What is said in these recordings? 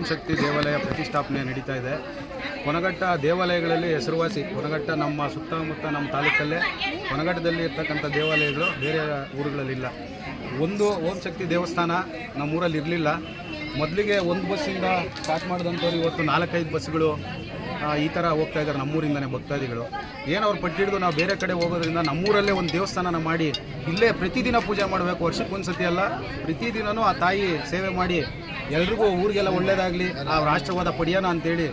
ಓಂ ಶಕ್ತಿ ದೇವಾಲಯ ಪ್ರತಿಷ್ಠಾಪನೆ ನಡೀತಾ ಇದೆ. ಕೊನಗಟ್ಟ ದೇವಾಲಯಗಳಲ್ಲಿ ಹೆಸರುವಾಸಿ ಕೊನಗಟ್ಟ ನಮ್ಮ ಸುತ್ತಮುತ್ತ ನಮ್ಮ ತಾಲೂಕಲ್ಲೇ ಕೊನಗಟ್ಟದಲ್ಲಿ ಇರ್ತಕ್ಕಂಥ ದೇವಾಲಯಗಳು ಬೇರೆ ಊರುಗಳಲ್ಲಿಲ್ಲ. ಒಂದು ಓಂ ಶಕ್ತಿ ದೇವಸ್ಥಾನ ನಮ್ಮೂರಲ್ಲಿ ಇರಲಿಲ್ಲ. ಮೊದಲಿಗೆ ಒಂದು ಬಸ್ಸಿಂದ ಸ್ಟಾರ್ಟ್ ಮಾಡಿದಂಥವ್ರು ಇವತ್ತು ನಾಲ್ಕೈದು ಬಸ್ಗಳು ಈ ಥರ ಹೋಗ್ತಾ ಇದ್ದಾರೆ ನಮ್ಮೂರಿಂದನೇ ಭಕ್ತಾದಿಗಳು. ಏನು ಅವ್ರು ಪಟ್ಟಿಡಿದು ನಾವು ಬೇರೆ ಕಡೆ ಹೋಗೋದ್ರಿಂದ ನಮ್ಮೂರಲ್ಲೇ ಒಂದು ದೇವಸ್ಥಾನನ ಮಾಡಿ ಇಲ್ಲೇ ಪ್ರತಿದಿನ ಪೂಜೆ ಮಾಡಬೇಕು. ವರ್ಷಕ್ಕೊಂದ್ಸತಿ ಅಲ್ಲ ಪ್ರತಿದಿನವೂ ಆ ತಾಯಿ ಸೇವೆ ಮಾಡಿ ಎಲ್ರಿಗೂ ಊರಿಗೆಲ್ಲ ಒಳ್ಳೇದಾಗಲಿ. ಆ ರಾಷ್ಟ್ರವಾದ ಪಡಿಯೋಣ ಅಂತೇಳಿ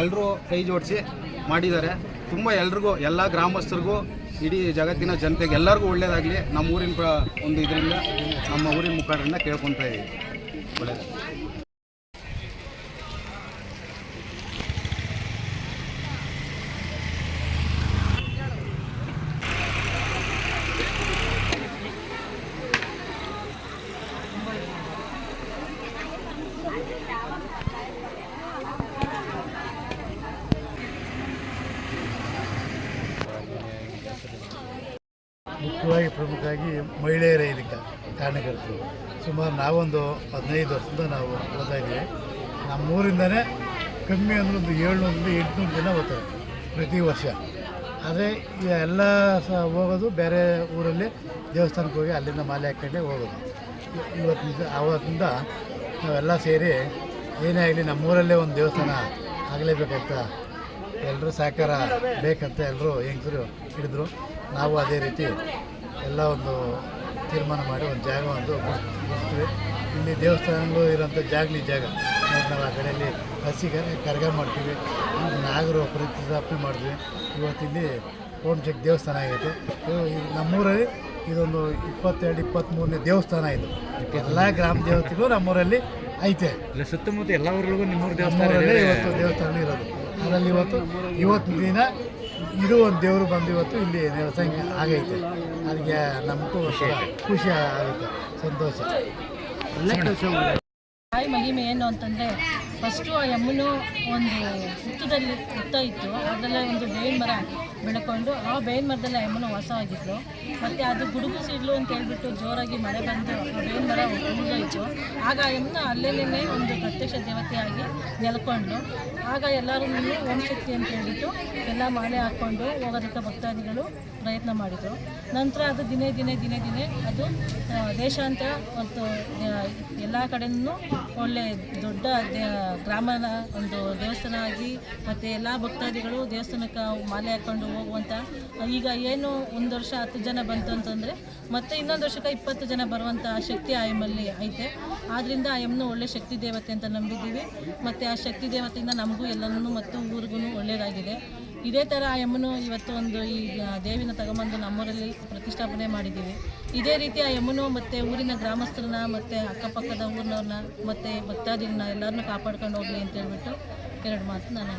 ಎಲ್ಲರೂ ಕೈ ಜೋಡಿಸಿ ಮಾಡಿದ್ದಾರೆ. ತುಂಬ ಎಲ್ರಿಗೂ, ಎಲ್ಲ ಗ್ರಾಮಸ್ಥರಿಗೂ, ಇಡೀ ಜಗತ್ತಿನ ಜನತೆಗೆ ಎಲ್ಲರಿಗೂ ಒಳ್ಳೇದಾಗಲಿ. ನಮ್ಮ ಊರಿನ ಒಂದು ಇದರಿಂದ, ನಮ್ಮ ಊರಿನ ಮುಖಂಡರಿಂದ ಕೇಳ್ಕೊತಾ ಇದ್ದೀವಿ. ಒಳ್ಳೆಯದು ಪ್ರಮುಖವಾಗಿ ಮಹಿಳೆಯರೇ ಇದಕ್ಕೆ ಕಾರಣಕರ್ತರು. ಸುಮಾರು ನಾವೊಂದು ಹದಿನೈದು ವರ್ಷದಿಂದ ನಾವು ಓದ್ತಾ ಇದ್ದೀವಿ. ನಮ್ಮೂರಿಂದನೇ ಕಮ್ಮಿ ಅಂದ್ರೆ ಒಂದು ಏಳ್ನೂರಿಂದ ಎಂಟುನೂರು ಜನ ಓದ್ತಾರೆ ಪ್ರತಿ ವರ್ಷ. ಆದರೆ ಎಲ್ಲ ಸಹ ಹೋಗೋದು ಬೇರೆ ಊರಲ್ಲಿ ದೇವಸ್ಥಾನಕ್ಕೆ ಹೋಗಿ ಅಲ್ಲಿಂದ ಮಾಲೆ ಹಾಕೊಂಡೆ ಹೋಗೋದು. ಇವತ್ತಿನ ಆವತ್ತಿಂದ ನಾವೆಲ್ಲ ಸೇರಿ ಏನೇ ಆಗಲಿ ನಮ್ಮೂರಲ್ಲೇ ಒಂದು ದೇವಸ್ಥಾನ ಆಗಲೇಬೇಕಂತ ಎಲ್ಲರೂ ಸಹಕಾರ ಬೇಕಂತ ಎಲ್ಲರೂ ಹೆಂಗಸರು ಹಿಡಿದ್ರು. ನಾವು ಅದೇ ರೀತಿ ಎಲ್ಲ ಒಂದು ತೀರ್ಮಾನ ಮಾಡಿ ಒಂದು ಜಾಗ ಒಂದು ಗುರ್ಸ್ತೀವಿ ಇಲ್ಲಿ ದೇವಸ್ಥಾನಗಳು ಇರೋಂಥ ಜಾಗಲಿ ಜಾಗ. ನಾವು ಆ ಕಡೆಯಲ್ಲಿ ಹಸಿಗರ ಕರ್ಗ ಮಾಡ್ತೀವಿ. ನಾಗರ ಪ್ರತಿಷ್ಠಾಪನೆ ಮಾಡ್ತೀವಿ. ಇವತ್ತಿಲ್ಲಿ ಓಂ ಶಕ್ತಿ ದೇವಸ್ಥಾನ ಆಗೈತೆ. ನಮ್ಮೂರಲ್ಲಿ ಇದೊಂದು ಇಪ್ಪತ್ತೆರಡು ಇಪ್ಪತ್ತ್ಮೂರನೇ ದೇವಸ್ಥಾನ ಇದು. ಎಲ್ಲ ಗ್ರಾಮ ದೇವತೆಗಳು ನಮ್ಮೂರಲ್ಲಿ ಐತೆ. ಇಲ್ಲ ಸುತ್ತಮುತ್ತ ಎಲ್ಲ ಊರಿಗೂ ನಿಮ್ಮೂರು. ಇವತ್ತು ದೇವಸ್ಥಾನ ಇರೋದು. ಅದರಲ್ಲಿ ಇವತ್ತು ಇವತ್ತು ದಿನ ಇದು ಒಂದು ದೇವರು ಬಂದು ಇವತ್ತು ಇಲ್ಲಿ ನೆಲಸಂಗ ಆಗೈತೆ ಅದಕ್ಕೆ ನಮಗೂ ಖುಷಿ ಆಗುತ್ತೆ. ಸಂತೋಷ. ತಾಯಿ ಮಹಿಮೆ ಏನು ಅಂತಂದರೆ ಫಸ್ಟು ಆ ಎಮ್ಮನು ಒಂದು ಹುತ್ತದಲ್ಲಿ ಹುತ್ತ ಇತ್ತು, ಅದರಲ್ಲೇ ಒಂದು ಬೇವಿನ ಮರ ಬೆಳ್ಕೊಂಡು, ಆ ಬೇವಿನ ಮರದಲ್ಲಿ ಆ ಯಮ್ಮನು ವಾಸ ಆಗಿದ್ಲು ಮತ್ತು ಅದು ಗುಡುಗು ಸಿಡ್ಲು ಅಂತ ಹೇಳಿಬಿಟ್ಟು ಜೋರಾಗಿ ಮಳೆ ಬಂದು ಆ ಬೇವಿನ ಮರ ಉಳಿದೋಯ್ತು ಆಗ ಆ ಯಮ್ಮನ ಅಲ್ಲೇನೇ ಒಂದು ಪ್ರತ್ಯಕ್ಷ ದೇವತೆಯಾಗಿ ನೆಲ್ಕೊಂಡು, ಆಗ ಎಲ್ಲರೂ ಓಂ ಶಕ್ತಿ ಅಂತ ಹೇಳಿಬಿಟ್ಟು ಎಲ್ಲ ಮಾಲೆ ಹಾಕ್ಕೊಂಡು ಹೋಗೋದಕ್ಕೆ ಭಕ್ತಾದಿಗಳು ಪ್ರಯತ್ನ ಮಾಡಿದರು. ನಂತರ ಅದು ದಿನೇ ದಿನೇ ದಿನೇ ದಿನೇ ಅದು ದೇಶಾಂತರ ಮತ್ತು ಎಲ್ಲ ಕಡೆಯೂ ಒಳ್ಳೆ ದೊಡ್ಡ ಗ್ರಾಮದ ಒಂದು ದೇವಸ್ಥಾನ ಆಗಿ ಮತ್ತು ಎಲ್ಲ ಭಕ್ತಾದಿಗಳು ದೇವಸ್ಥಾನಕ್ಕೆ ಮಾಲೆ ಹಾಕ್ಕೊಂಡು ಹೋಗುವಂಥ ಈಗ ಏನು ಒಂದು ವರ್ಷ ಹತ್ತು ಜನ ಬಂತು ಅಂತಂದರೆ ಮತ್ತೆ ಇನ್ನೊಂದು ವರ್ಷಕ್ಕೆ ಇಪ್ಪತ್ತು ಜನ ಬರುವಂಥ ಶಕ್ತಿ ಆ ಎಮ್ಮಲ್ಲಿ ಐತೆ. ಆದ್ದರಿಂದ ಆ ಎಮ್ಮನು ಒಳ್ಳೆ ಶಕ್ತಿ ದೇವತೆ ಅಂತ ನಂಬಿದ್ದೀವಿ. ಮತ್ತು ಆ ಶಕ್ತಿ ದೇವತೆಯಿಂದ ನಮಗೂ ಎಲ್ಲನೂ ಮತ್ತು ಊರಿಗೂ ಒಳ್ಳೆಯದಾಗಿದೆ ಇದೇ ಥರ ಆ ಯಮ್ಮನು ಇವತ್ತು ಒಂದು ಈ ದೇವಿನ ತಗೊಂಬಂದು ನಮ್ಮೂರಲ್ಲಿ ಪ್ರತಿಷ್ಠಾಪನೆ ಮಾಡಿದ್ದೀವಿ. ಇದೇ ರೀತಿ ಆ ಯಮ್ಮನು ಮತ್ತು ಊರಿನ ಗ್ರಾಮಸ್ಥರನ್ನ ಮತ್ತು ಅಕ್ಕಪಕ್ಕದ ಊರಿನವ್ರನ್ನ ಮತ್ತು ಭಕ್ತಾದಿಗಳನ್ನ ಎಲ್ಲರನ್ನೂ ಕಾಪಾಡ್ಕೊಂಡು ಹೋಗಲಿ ಅಂತ ಹೇಳ್ಬಿಟ್ಟು ಎರಡು ಮಾತು ನಾನು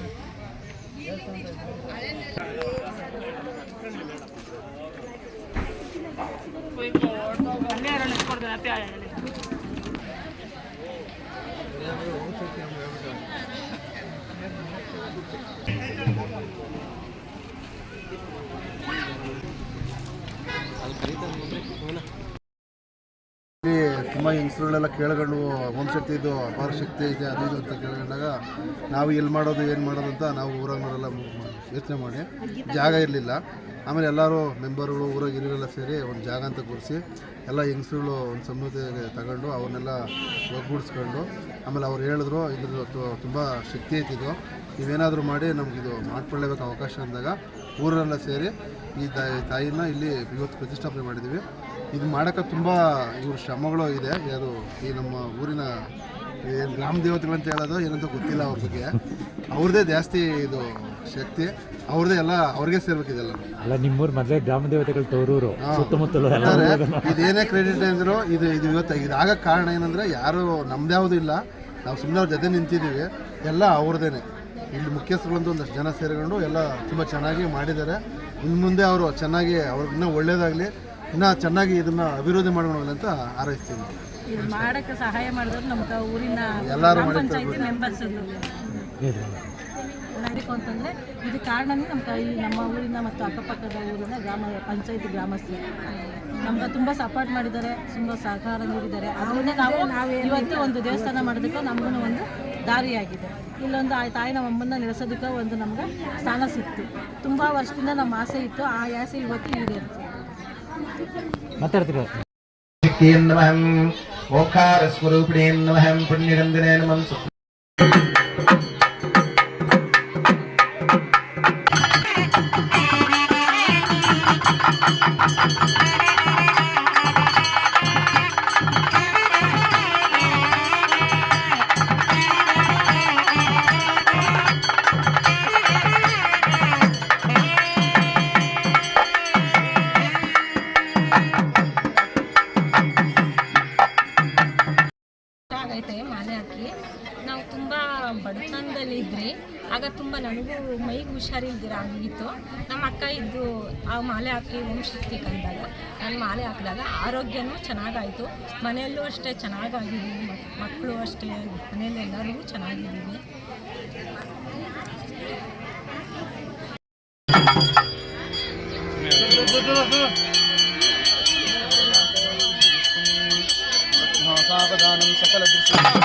ಇಲ್ಲಿ ತುಂಬ ಹೆಂಗಸ್ರುಗಳೆಲ್ಲ ಕೇಳ್ಕೊಂಡು, ಓಂ ಶಕ್ತಿ ಇದು ಅಪಾರ ಶಕ್ತಿ ಇದೆ, ಅದು ಇದು ಅಂತ ಕೇಳ್ಕೊಂಡಾಗ, ನಾವು ಎಲ್ಲಿ ಮಾಡೋದು, ಏನು ಮಾಡೋದು ಅಂತ ನಾವು ಊರಾಗವರೆಲ್ಲ ಯೋಚನೆ ಮಾಡಿ. ಜಾಗ ಇರಲಿಲ್ಲ. ಆಮೇಲೆ ಎಲ್ಲರೂ ಮೆಂಬರ್ಗಳು ಊರಾಗ ಹಿರಿಯರೆಲ್ಲ ಸೇರಿ ಒಂದು ಜಾಗ ಅಂತ ಕೂರಿಸಿ, ಎಲ್ಲ ಹೆಂಗಸ್ರುಗಳು ಒಂದು ಸಮ್ಮತಿಗೆ ತಗೊಂಡು ಅವನ್ನೆಲ್ಲ ಒಗ್ಗೂಡಿಸ್ಕೊಂಡು, ಆಮೇಲೆ ಅವ್ರು ಹೇಳಿದ್ರು, ಇದ್ರದ್ದು ತುಂಬ ಶಕ್ತಿ ಐತಿದು ನೀವೇನಾದರೂ ಮಾಡಿ ನಮಗಿದು ಮಾಡ್ಕೊಳ್ಳೇಬೇಕು ಅವಕಾಶ ಅಂದಾಗ ಊರೆಲ್ಲ ಸೇರಿ ಈ ತಾಯಿ ತಾಯಿನ ಇಲ್ಲಿ ಇವತ್ತು ಪ್ರತಿಷ್ಠಾಪನೆ ಮಾಡಿದ್ದೀವಿ. ಇದು ಮಾಡೋಕ್ಕೆ ತುಂಬ ಇವ್ರ ಶ್ರಮಗಳು ಇದೆ. ಯಾರು ಈ ನಮ್ಮ ಊರಿನ ಏನು ಗ್ರಾಮ ದೇವತೆಗಳು ಅಂತ ಹೇಳೋದು ಏನಂತ ಗೊತ್ತಿಲ್ಲ ಅವ್ರ ಬಗ್ಗೆ. ಅವ್ರದ್ದೇ ಜಾಸ್ತಿ ಇದು ಶಕ್ತಿ. ಅವ್ರದ್ದೇ ಎಲ್ಲ ಅವ್ರಿಗೆ ಸೇರ್ಬೇಕಿದೆಲ್ಲ ಅಲ್ಲ ನಿಮ್ಮೂರು ಮೊದಲೇ ಗ್ರಾಮ ದೇವತೆಗಳು ತೋರೂರು ಸುತ್ತಮುತ್ತಲು ಇದೇನೇ ಕ್ರೆಡಿಟ್ ಅಂದ್ರು ಇದು ಇದು ಇವತ್ತು ಇದಾಗಕ್ಕೆ ಕಾರಣ ಏನಂದ್ರೆ ಯಾರು ನಮ್ದ್ಯಾವುದು ಇಲ್ಲ. ನಾವು ಸುಮ್ಮನೆ ಅವ್ರ ಜೊತೆ ನಿಂತಿದ್ದೀವಿ. ಎಲ್ಲ ಅವ್ರದ್ದೇನೆ. ಇಲ್ಲಿ ಮುಖ್ಯಸ್ಥರುಗಳಂತೂ ಒಂದಷ್ಟು ಜನ ಸೇರಿಕೊಂಡು ಎಲ್ಲ ತುಂಬ ಚೆನ್ನಾಗಿ ಮಾಡಿದ್ದಾರೆ. ಇನ್ನು ಮುಂದೆ ಅವರು ಚೆನ್ನಾಗಿ ಅವ್ರಿಗಿನ್ನ ಒಳ್ಳೆಯದಾಗಲಿ ಒಳ್ಳೇದಾಗಲಿ. ಇನ್ನೂ ಚೆನ್ನಾಗಿ ಇದನ್ನು ಅಭಿವೃದ್ಧಿ ಮಾಡೋಣ ಅಂತ ಹಾರೈಸ್ತೀನಿ ಇದು ಮಾಡೋಕ್ಕೆ ಸಹಾಯ ಮಾಡಿದ್ರು ನಮ್ಮ ಊರಿನ ಎಲ್ಲರೂ ಪಂಚಾಯತಿ ಮೆಂಬರ್ಸ್ ಅಂತಂದರೆ ಇದು ಕಾರಣನೇ ನಮ್ಮ ನಮ್ಮ ಊರಿನ ಮತ್ತು ಅಕ್ಕಪಕ್ಕದ ಊರಿನ ಗ್ರಾಮ ಪಂಚಾಯತಿ ಗ್ರಾಮಸ್ಥರು. ನಮ್ಗೆ ತುಂಬ ಸಪೋರ್ಟ್ ಮಾಡಿದ್ದಾರೆ ತುಂಬ ಸಹಕಾರ ನೀಡಿದ್ದಾರೆ. ಅದರಿಂದ ನಾವು ಇವತ್ತು ಒಂದು ದೇವಸ್ಥಾನ ಮಾಡೋದಕ್ಕೆ ನಮಗೂ ಒಂದು ದಾರಿಯಾಗಿದೆ. ಇಲ್ಲೊಂದು ಆ ತಾಯಿ ನಮ್ಮ ಅಮ್ಮನ್ನ ನೆಲೆಸೋದಕ್ಕೆ ಒಂದು ನಮ್ಗೆ ಸ್ಥಾನ ಸಿಕ್ತು. ತುಂಬ ವರ್ಷದಿಂದ ನಮ್ಮ ಆಸೆ ಇತ್ತು ಆ ಆಸೆ ಇವತ್ತು ಈಡೇರಿತು. ಮಾತಾಡ್ತೀರ? ಓಂಕಾರ ಸ್ವರೂಪಿಣಿ ನಮಃ ಪುಣ್ಯರಂಜನೆ ನಮಃ ಆಗ ತುಂಬ ನನಗೂ ಮೈಗೆ ಹುಷಾರಿಲ್ದಿರ ಆಗಿತ್ತು. ನಮ್ಮ ಅಕ್ಕ ಇದ್ದು ಆ ಮಾಲೆ ಹಾಕಿ ಓಂ ಕಂದಾಗ ನಾನು ಮಾಲೆ ಹಾಕಿದಾಗ ಆರೋಗ್ಯನೂ ಚೆನ್ನಾಗಾಯಿತು. ಮನೆಯಲ್ಲೂ ಅಷ್ಟೇ ಚೆನ್ನಾಗಾಗಿದ್ದೀವಿ ಮಕ್- ಮಕ್ಕಳು ಅಷ್ಟೇ, ಮನೆಯಲ್ಲಿ ಎಲ್ಲರಿಗೂ ಚೆನ್ನಾಗಿದ್ದೀವಿ ಸಕಲ ಸಕಲ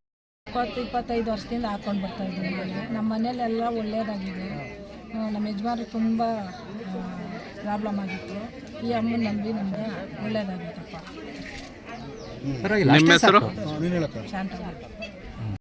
ಇಪ್ಪತ್ತು ಇಪ್ಪತ್ತೈದು ವರ್ಷದಿಂದ ಹಾಕೊಂಡು ಬರ್ತಾ ಇದ್ದೀವಿ ಮನೆಗೆ ನಮ್ಮ ಮನೆಯಲ್ಲೆಲ್ಲ ಒಳ್ಳೆಯದಾಗಿದೆ ನಮ್ಮ ಯಜಮಾನ್ರಿಗೆ ತುಂಬ ಪ್ರಾಬ್ಲಮ್ ಆಗಿತ್ತು. ಈ ಅಮ್ಮನ ನಂಬಿ ನಮ್ಗೆ ಒಳ್ಳೆಯದಾಗಿತ್ತಪ್ಪ. ಶಾಂತ